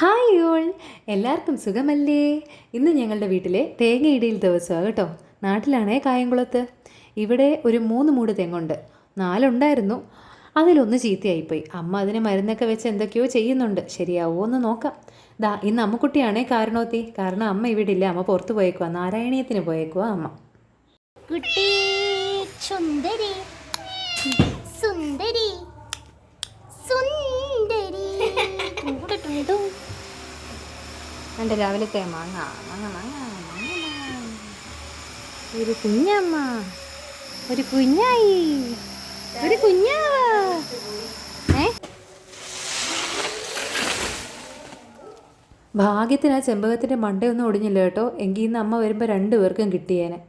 Hi all എല്ലാവർക്കും സുഖമല്ലേ? ഇന്ന് ഞങ്ങളുടെ വീട്ടിലെ തേങ്ങയിടയിൽ ദിവസമാണ് കേട്ടോ. നാട്ടിലാണേ കായംകുളത്ത്. ഇവിടെ ഒരു മൂന്ന് മൂട് തെങ്ങുണ്ട്. നാലുണ്ടായിരുന്നു. അതിലൊന്ന് ചീത്തയായിപ്പോയി. അമ്മ അതിന് മരുന്നൊക്കെ വെച്ച് എന്തൊക്കെയോ ചെയ്യുന്നുണ്ട്. ശരിയാവോ എന്ന് നോക്കാം. ദാ ഇന്ന് അമ്മക്കുട്ടിയാണേ കാരണോത്തി കാരണം അമ്മ ഇവിടെ ഇല്ല. അമ്മ പുറത്ത് പോയേക്കുവാ. നാരായണീയത്തിന് പോയേക്കുവാ അമ്മ. കുട്ടി എന്റെ രാവിലത്തെ മാങ്ങ. മാങ്ങ മാങ്ങ. ഒരു കുഞ്ഞമ്മ. ഒരു കുഞ്ഞായി. ഒരു കുഞ്ഞാവ. ഏ? ഭാഗ്യത്തിന് ആ ചെമ്പകത്തിന്റെ മണ്ടയൊന്നും ഒടിഞ്ഞില്ല കേട്ടോ. എങ്കിൽ ഇന്ന് അമ്മ വരുമ്പോൾ രണ്ടു പേർക്കും കിട്ടിയേനെ.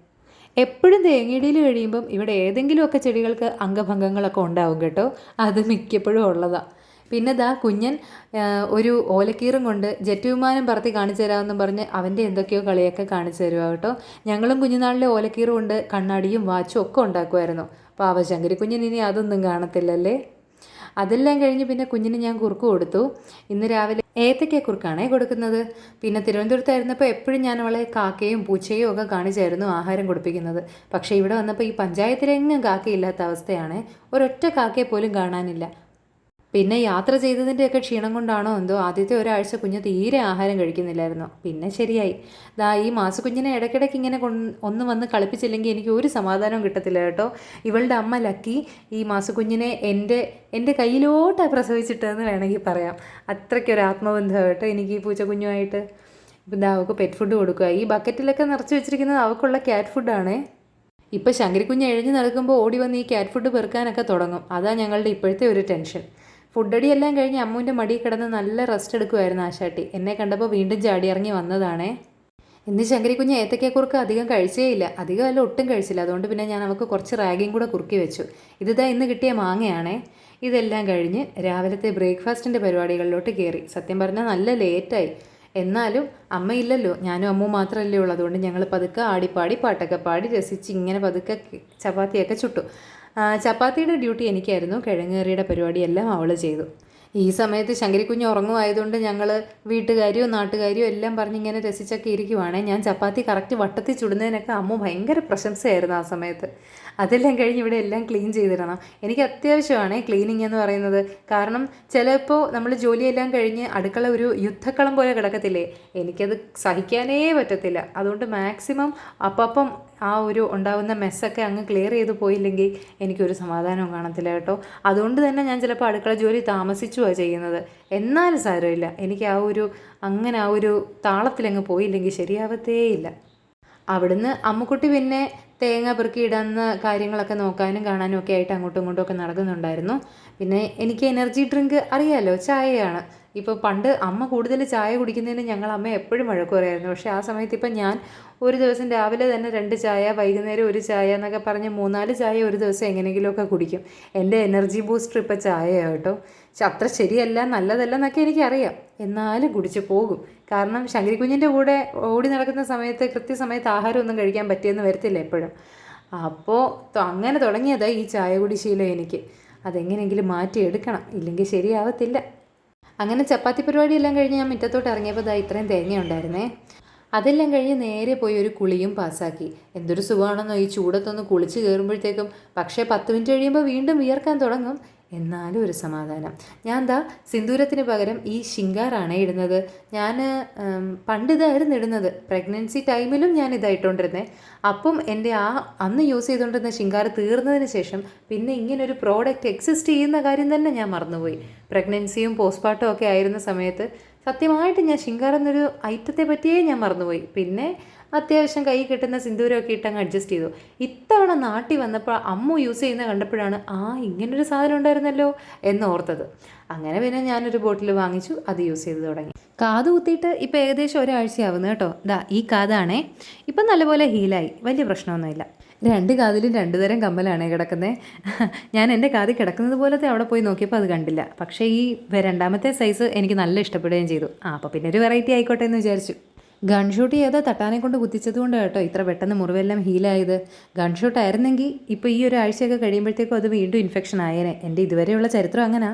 എപ്പോഴും തേങ്ങയിടയിൽ കഴിയുമ്പം ഇവിടെ ഏതെങ്കിലുമൊക്കെ ചെടികൾക്ക് അംഗഭംഗങ്ങളൊക്കെ ഉണ്ടാവും കേട്ടോ. അത് മിക്കപ്പോഴും ഉള്ളതാണ് പിന്നെ ദാ കുഞ്ഞൻ ഒരു ഓലക്കീറും കൊണ്ട് ജെറ്റ് വിമാനം പറത്തി കാണിച്ചു തരാമെന്നും പറഞ്ഞ് അവന്റെ എന്തൊക്കെയോ കളിയൊക്കെ കാണിച്ചു തരുക കേട്ടോ. ഞങ്ങളും കുഞ്ഞുനാളിലെ ഓലക്കീറും കൊണ്ട് കണ്ണാടിയും വാച്ചും ഒക്കെ ഉണ്ടാക്കുമായിരുന്നു പാവശങ്കരി കുഞ്ഞിന് ഇനി അതൊന്നും കാണത്തില്ലല്ലേ? അതെല്ലാം കഴിഞ്ഞ് പിന്നെ കുഞ്ഞിന് ഞാൻ കുറുക്ക് കൊടുത്തു. ഇന്ന് രാവിലെ ഏത്തയ്ക്ക കുറുക്കാണേ കൊടുക്കുന്നത്. പിന്നെ തിരുവനന്തപുരത്തായിരുന്നപ്പോൾ എപ്പോഴും ഞാൻ അവളെ കാക്കയും പൂച്ചയും ഒക്കെ കാണിച്ചായിരുന്നു ആഹാരം കൊടുപ്പിക്കുന്നത്. പക്ഷേ ഇവിടെ വന്നപ്പോൾ ഈ പഞ്ചായത്തിലെങ്ങും കാക്കയില്ലാത്ത അവസ്ഥയാണ്. ഒരൊറ്റ കാക്കയെ പോലും കാണാനില്ല. പിന്നെ യാത്ര ചെയ്തതിന്റെയൊക്കെ ക്ഷീണം കൊണ്ടാണോ എന്തോ ആദ്യത്തെ ഒരാഴ്ച കുഞ്ഞ് തീരെ ആഹാരം കഴിക്കുന്നില്ലായിരുന്നു. പിന്നെ ശരിയായി. ദാ ഈ മാസക്കുഞ്ഞിനെ ഇടയ്ക്കിടയ്ക്ക് ഇങ്ങനെ ഒന്ന് വന്ന് കളിപ്പിച്ചില്ലെങ്കിൽ എനിക്ക് ഒരു സമാധാനവും കിട്ടത്തില്ല കേട്ടോ. ഇവളുടെ അമ്മ ലക്കി ഈ മാസക്കുഞ്ഞിനെ എന്റെ എന്റെ കയ്യിലോട്ടാണ് പ്രസവിച്ചിട്ടെന്ന് വേണമെങ്കിൽ പറയാം. അത്രയ്ക്കൊരു ആത്മബന്ധം കേട്ടോ എനിക്ക് ഈ പൂച്ചക്കുഞ്ഞുമായിട്ട് ഇപ്പം അവൾക്ക് പെറ്റ് ഫുഡ് കൊടുക്കുക ഈ ബക്കറ്റിലൊക്കെ നിറച്ച് വെച്ചിരിക്കുന്നത് അവൾക്കുള്ള ക്യാറ്റ് ഫുഡാണേ ഇപ്പം ശങ്കരിക്കുഞ്ഞ് എഴുതി നടക്കുമ്പോൾ ഓടി വന്ന് ഈ ക്യാറ്റ് ഫുഡ് പെറുക്കാനൊക്കെ തുടങ്ങും. അതാണ് ഞങ്ങളുടെ ഇപ്പോഴത്തെ ഒരു ടെൻഷൻ ഫുഡടി എല്ലാം കഴിഞ്ഞ് അമ്മുവിന്റെ മടിയിൽ കിടന്ന് നല്ല റെസ്റ്റ് എടുക്കുമായിരുന്നു ആശാട്ടി. എന്നെ കണ്ടപ്പോൾ വീണ്ടും ചാടി ഇറങ്ങി വന്നതാണേ. ഇന്ന് ശങ്കരിക്കുഞ്ഞ് ഏത്തക്കക്കുറുക്ക് അധികം കഴിച്ചേയില്ല അധികം അല്ല ഒട്ടും കഴിച്ചില്ല. അതുകൊണ്ട് പിന്നെ ഞാൻ അവൾക്ക് കുറച്ച് റാഗിയും കൂടെ കുറുക്കി വെച്ചു. ഇതിതാ ഇന്ന് കിട്ടിയ മാങ്ങയാണേ. ഇതെല്ലാം കഴിഞ്ഞ് രാവിലത്തെ ബ്രേക്ക്ഫാസ്റ്റിന്റെ പരിപാടികളിലോട്ട് കയറി സത്യം പറഞ്ഞാൽ നല്ല ലേറ്റായി എന്നാലും അമ്മയില്ലല്ലോ ഞാനും അമ്മ മാത്രമല്ലേ ഉള്ളൂ. അതുകൊണ്ട് ഞങ്ങൾ പതുക്കെ ആടിപ്പാടി പാട്ടൊക്കെ പാടി രസിച്ച് ഇങ്ങനെ പതുക്കെ ചപ്പാത്തിയൊക്കെ ചുട്ടു. ചപ്പാത്തിയുടെ ഡ്യൂട്ടി എനിക്കായിരുന്നു. കിഴങ്ങേറിയുടെ പരിപാടിയെല്ലാം അവൾ ചെയ്തു. ഈ സമയത്ത് ശങ്കരിക്കുഞ്ഞ് ഉറങ്ങുമായതുകൊണ്ട് ഞങ്ങൾ വീട്ടുകാരിയോ നാട്ടുകാരിയോ എല്ലാം പറഞ്ഞ് ഇങ്ങനെ രസിച്ചൊക്കെ ഇരിക്കുവാണേ. ഞാൻ ചപ്പാത്തി കറക്റ്റ് വട്ടത്തിൽ ചുടുന്നതിനൊക്കെ അമ്മ ഭയങ്കര പ്രശംസയായിരുന്നു ആ സമയത്ത്. അതെല്ലാം കഴിഞ്ഞ് ഇവിടെ എല്ലാം ക്ലീൻ ചെയ്തിടണം. എനിക്ക് അത്യാവശ്യമാണ് ക്ലീനിങ് എന്ന് പറയുന്നത്. കാരണം ചിലപ്പോൾ നമ്മൾ ജോലിയെല്ലാം കഴിഞ്ഞ് അടുക്കള ഒരു യുദ്ധക്കളം പോലെ കിടക്കത്തില്ലേ? എനിക്കത് സഹിക്കാനേ പറ്റത്തില്ല. അതുകൊണ്ട് മാക്സിമം അപ്പം ആ ഒരു ഉണ്ടാകുന്ന മെസ്സൊക്കെ അങ്ങ് ക്ലിയർ ചെയ്ത് പോയില്ലെങ്കിൽ എനിക്കൊരു സമാധാനവും കാണത്തില്ല കേട്ടോ. അതുകൊണ്ട് തന്നെ ഞാൻ ചിലപ്പോൾ അടുക്കള ജോലി താമസിച്ചുവാണ് ചെയ്യുന്നത്. എന്നാലും സാരമില്ല. എനിക്ക് ആ ഒരു അങ്ങനെ ആ ഒരു താളത്തിലങ്ങ് പോയില്ലെങ്കിൽ ശരിയാവത്തേയില്ല അവിടുന്ന് അമ്മുക്കുട്ടി പിന്നെ തേങ്ങ പെറുക്കി ഇടുന്ന കാര്യങ്ങളൊക്കെ നോക്കാനും കാണാനും ഒക്കെ ആയിട്ട് അങ്ങോട്ടും ഇങ്ങോട്ടും ഒക്കെ നടക്കുന്നുണ്ടായിരുന്നു. പിന്നെ എനിക്ക് എനർജി ഡ്രിങ്ക് അറിയാമല്ലോ ചായയാണ്. ഇപ്പോൾ പണ്ട് അമ്മ കൂടുതൽ ചായ കുടിക്കുന്നതിന് ഞങ്ങൾ അമ്മ എപ്പോഴും വഴക്ക് പറയായിരുന്നു പക്ഷേ ആ സമയത്ത് ഇപ്പം ഞാൻ ഒരു ദിവസം രാവിലെ തന്നെ രണ്ട് ചായ വൈകുന്നേരം ഒരു ചായ എന്നൊക്കെ പറഞ്ഞ് മൂന്നാൽ ചായ ഒരു ദിവസം എങ്ങനെയെങ്കിലുമൊക്കെ കുടിക്കും. എന്റെ എനർജി ബൂസ്റ്റർ ഇപ്പം ചായയാണ് കേട്ടോ. അത്ര ശരിയല്ല നല്ലതല്ല എന്നൊക്കെ എനിക്കറിയാം. എന്നാലും കുടിച്ച് പോകും. കാരണം ശങ്കരിക്കുഞ്ഞിന്റെ കൂടെ ഓടി നടക്കുന്ന സമയത്ത് കൃത്യസമയത്ത് ആഹാരമൊന്നും കഴിക്കാൻ പറ്റിയെന്ന് വരത്തില്ല എപ്പോഴും. അപ്പോൾ അങ്ങനെ തുടങ്ങിയതാണ് ഈ ചായ കുടി ശീലം എനിക്ക്. അതെങ്ങനെയെങ്കിലും മാറ്റിയെടുക്കണം. ഇല്ലെങ്കിൽ ശരിയാവത്തില്ല. അങ്ങനെ ചപ്പാത്തി പരിപാടിയെല്ലാം കഴിഞ്ഞ് ഞാൻ മുറ്റത്തോട്ട് ഇറങ്ങിയപ്പോൾ ഇതാ ഇത്രയും തേങ്ങ ഉണ്ടായിരുന്നേ. അതെല്ലാം കഴിഞ്ഞ് നേരെ പോയി ഒരു കുളിയും പാസ്സാക്കി. എന്തൊരു സുഖമാണെന്നോ ഈ ചൂടത്തൊന്ന് കുളിച്ച് കയറുമ്പോഴത്തേക്കും പക്ഷേ പത്ത് മിനിറ്റ് കഴിയുമ്പോൾ വീണ്ടും വിയർക്കാൻ തുടങ്ങും. എന്നാലും ഒരു സമാധാനം. ഞാൻ എന്താ സിന്ദൂരത്തിന് പകരം ഈ ശിങ്കാറാണ് ഇടുന്നത്. ഞാൻ പണ്ട് ഇതായിരുന്നു ഇടുന്നത്. പ്രഗ്നൻസി ടൈമിലും ഞാൻ ഇതായിട്ടുണ്ടിരുന്നത് അപ്പം എന്റെ ആ അന്ന് യൂസ് ചെയ്തുകൊണ്ടിരുന്ന ശിങ്കാർ തീർന്നതിന് ശേഷം പിന്നെ ഇങ്ങനൊരു പ്രോഡക്റ്റ് എക്സിസ്റ്റ് ചെയ്യുന്ന കാര്യം തന്നെ ഞാൻ മറന്നുപോയി. പ്രഗ്നൻസിയും പോസ്റ്റ്മോർട്ടം ഒക്കെ ആയിരുന്ന സമയത്ത് സത്യമായിട്ട് ഞാൻ ശിങ്കാർ എന്നൊരു ഐറ്റത്തെ പറ്റിയേ ഞാൻ മറന്നുപോയി. പിന്നെ അത്യാവശ്യം കൈ കിട്ടുന്ന സിന്ദൂരമൊക്കെ ഇട്ട് അങ്ങ് അഡ്ജസ്റ്റ് ചെയ്തു. ഇത്തവണ നാട്ടിൽ വന്നപ്പോൾ അമ്മ യൂസ് ചെയ്യുന്ന കണ്ടപ്പോഴാണ് ആ ഇങ്ങനൊരു സാധനം ഉണ്ടായിരുന്നല്ലോ എന്ന് ഓർത്തത്. അങ്ങനെ പിന്നെ ഞാനൊരു ബോട്ടിൽ വാങ്ങിച്ചു അത് യൂസ് ചെയ്ത് തുടങ്ങി. കാത് കുത്തിയിട്ട് ഇപ്പോൾ ഏകദേശം ഒരാഴ്ചയാവുന്നു കേട്ടോ. ദാ ഈ കാതാണേ. ഇപ്പം നല്ലപോലെ ഹീലായി വലിയ പ്രശ്നമൊന്നുമില്ല. രണ്ട് കാതിലും രണ്ടു തരം കമ്മലാണ് കിടക്കുന്നത് ഞാൻ എന്റെ കാതിൽ കിടക്കുന്നത് പോലത്തെ അവിടെ പോയി നോക്കിയപ്പോൾ അത് കണ്ടില്ല. പക്ഷേ ഈ രണ്ടാമത്തെ സൈസ് എനിക്ക് നല്ല ഇഷ്ടപ്പെടുകയും ചെയ്തു. ആ അപ്പോൾ പിന്നെ ഒരു വെറൈറ്റി ആയിക്കോട്ടെ എന്ന് വിചാരിച്ചു. ഗൺഷൂട്ട് ചെയ്ത് തട്ടാനെ കൊണ്ട് കുത്തിച്ചത് കൊണ്ട് കേട്ടോ ഇത്ര പെട്ടെന്ന് മുറിവെല്ലാം ഹീലായത്. ഗൺഷൂട്ട് ആയിരുന്നെങ്കിൽ ഇപ്പോൾ ഈ ഒരു ആഴ്ചയൊക്കെ കഴിയുമ്പോഴത്തേക്കും അത് വീണ്ടും ഇൻഫെക്ഷൻ ആയേനെ. എന്റെ ഇതുവരെയുള്ള ചരിത്രം അങ്ങനെ.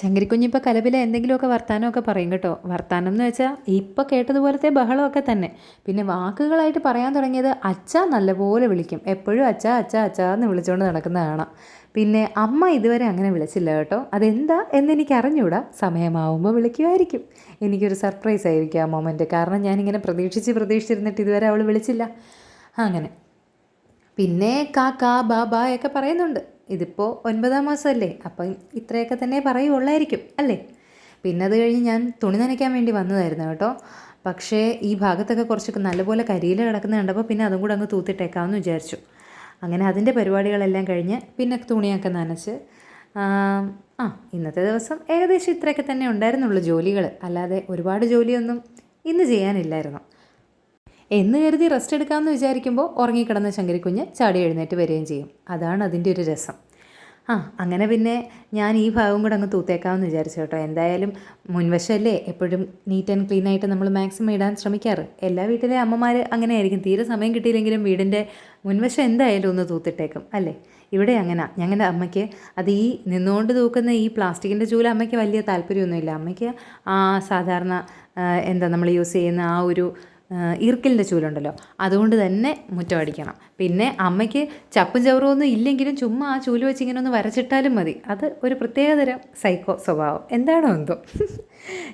ശങ്കരിക്കുഞ്ഞിപ്പോൾ കലപില എന്തെങ്കിലുമൊക്കെ വർത്താനമൊക്കെ പറയും കേട്ടോ. വർത്താനം എന്ന് വെച്ചാൽ ഇപ്പോൾ കേട്ടതുപോലത്തെ ബഹളമൊക്കെ തന്നെ. പിന്നെ വാക്കുകളായിട്ട് പറയാൻ തുടങ്ങിയത് അച്ഛ നല്ലപോലെ വിളിക്കും. എപ്പോഴും അച്ഛ അച്ഛ അച്ഛ എന്ന് വിളിച്ചുകൊണ്ട് നടക്കുന്ന കാണാം പിന്നെ അമ്മ ഇതുവരെ അങ്ങനെ വിളിച്ചില്ല കേട്ടോ. അതെന്താ എന്നെനിക്ക് അറിഞ്ഞൂടാ സമയമാവുമ്പോൾ വിളിക്കുമായിരിക്കും. എനിക്കൊരു സർപ്രൈസ് ആയിരിക്കും ആ മൊമെന്റ് കാരണം ഞാനിങ്ങനെ പ്രതീക്ഷിച്ച് പ്രതീക്ഷിച്ചിരുന്നിട്ട് ഇതുവരെ അവൾ വിളിച്ചില്ല. അങ്ങനെ. പിന്നെ കാ കാ ബാ ബാ ഒക്കെ പറയുന്നുണ്ട്. ഇതിപ്പോൾ ഒൻപതാം മാസമല്ലേ അപ്പം ഇത്രയൊക്കെ തന്നെ പറയുള്ളായിരിക്കും അല്ലേ? പിന്നെ അത് കഴിഞ്ഞ് ഞാൻ തുണി നനയ്ക്കാൻ വേണ്ടി വന്നതായിരുന്നു കേട്ടോ. പക്ഷേ ഈ ഭാഗത്തൊക്കെ കുറച്ചൊക്കെ നല്ലപോലെ കരിയിൽ കിടക്കുന്ന കണ്ടപ്പോൾ പിന്നെ അതും കൂടെ അങ്ങ് തൂത്തിട്ടേക്കാമെന്ന് വിചാരിച്ചു. അങ്ങനെ അതിന്റെ പരിപാടികളെല്ലാം കഴിഞ്ഞ് പിന്നെ തുണിയൊക്കെ നനച്ച് ആ ഇന്നത്തെ ദിവസം ഏകദേശം ഇത്രയൊക്കെ തന്നെ ഉണ്ടായിരുന്നുള്ളൂ ജോലികൾ അല്ലാതെ ഒരുപാട് ജോലിയൊന്നും ഇന്ന് ചെയ്യാനില്ലായിരുന്നു. എന്ന് കരുതി റെസ്റ്റ് എടുക്കാമെന്ന് വിചാരിക്കുമ്പോൾ ഉറങ്ങിക്കിടന്ന ശങ്കരിക്കുഞ്ഞ് ചാടി എഴുന്നേറ്റ് വരികയും ചെയ്യും. അതാണ് അതിന്റെ ഒരു രസം. ആ അങ്ങനെ പിന്നെ ഞാൻ ഈ ഭാഗം കൂടെ അങ്ങ് തൂത്തേക്കാമെന്ന് വിചാരിച്ചു കേട്ടോ. എന്തായാലും മുൻവശമല്ലേ എപ്പോഴും നീറ്റ് ആൻഡ് ക്ലീൻ ആയിട്ട് നമ്മൾ മാക്സിമം ഇടാൻ ശ്രമിക്കാറ്. എല്ലാ വീട്ടിലെ അമ്മമാർ അങ്ങനെ ആയിരിക്കും തീരെ സമയം കിട്ടിയില്ലെങ്കിലും വീടിന്റെ മുൻവശം എന്തായാലും ഒന്ന് തൂത്തിട്ടേക്കും അല്ലേ? ഇവിടെ അങ്ങനെ. ഞങ്ങളുടെ അമ്മയ്ക്ക് അത് ഈ നിന്നുകൊണ്ട് തൂക്കുന്ന ഈ പ്ലാസ്റ്റിക്കിന്റെ ചൂല അമ്മയ്ക്ക് വലിയ താല്പര്യമൊന്നുമില്ല. അമ്മയ്ക്ക് ആ സാധാരണ എന്താ നമ്മൾ യൂസ് ചെയ്യുന്ന ആ ഒരു ഈർക്കലിന്റെ ചൂലുണ്ടല്ലോ. അതുകൊണ്ട് തന്നെ മുറ്റം അടിക്കണം. പിന്നെ അമ്മയ്ക്ക് ചപ്പും ചവറും ഒന്നും ഇല്ലെങ്കിലും ചുമ്മാ ആ ചൂൽ വെച്ച് ഇങ്ങനെ ഒന്ന് വരച്ചിട്ടാലും മതി. അത് ഒരു പ്രത്യേകതരം സൈക്കോ സ്വഭാവം. എന്താണോ എന്തോ.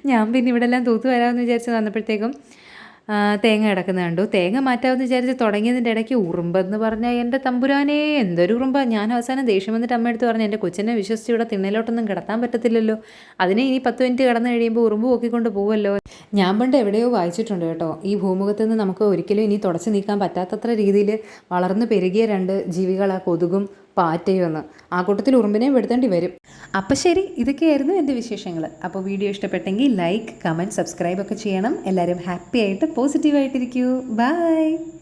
ഞാൻ പിന്നെ ഇവിടെ എല്ലാം തൂത്ത് വരാമെന്ന് വിചാരിച്ച് വന്നപ്പോഴത്തേക്കും തേങ്ങ കിടക്കുന്ന കണ്ടു. തേങ്ങ മാറ്റാമെന്ന് വിചാരിച്ച് തുടങ്ങിയതിന്റെ ഇടയ്ക്ക് ഉറുമ്പെന്ന് പറഞ്ഞാൽ എന്റെ തമ്പുരാനെ എന്തൊരു ഉറുമ്പ. ഞാൻ അവസാനം ദേഷ്യം വന്നിട്ട് അമ്മ എടുത്ത് പറഞ്ഞു എന്റെ കൊച്ചിനെ വിശ്വസിച്ച് ഇവിടെ തിണ്ണയിലോട്ടൊന്നും കിടത്താൻ പറ്റത്തില്ലല്ലോ. അതിനെ ഇനി പത്ത് മിനിറ്റ് കിടന്നു കഴിയുമ്പോൾ ഉറുമ്പ് പൊക്കിക്കൊണ്ട് പോവല്ലോ. ഞാൻ പണ്ട് എവിടെയോ വായിച്ചിട്ടുണ്ട് കേട്ടോ. ഈ ഭൂമുഖത്ത് നിന്ന് നമുക്ക് ഒരിക്കലും ഇനി തുടച്ചു നീക്കാൻ പറ്റാത്തത്ര രീതിയിൽ വളർന്നു പെരുകിയ രണ്ട് ജീവികളാണ് കൊതുകും പാറ്റയും എന്ന് ആ കൂട്ടത്തിൽ ഉറുമ്പിനെയും പെടുത്തേണ്ടി വരും. അപ്പം ശരി ഇതൊക്കെയായിരുന്നു എന്റെ വിശേഷങ്ങൾ. അപ്പോൾ വീഡിയോ ഇഷ്ടപ്പെട്ടെങ്കിൽ ലൈക്ക് കമന്റ് സബ്സ്ക്രൈബ് ഒക്കെ ചെയ്യണം. എല്ലാവരും ഹാപ്പി ആയിട്ട് പോസിറ്റീവായിട്ടിരിക്കൂ. ബൈ.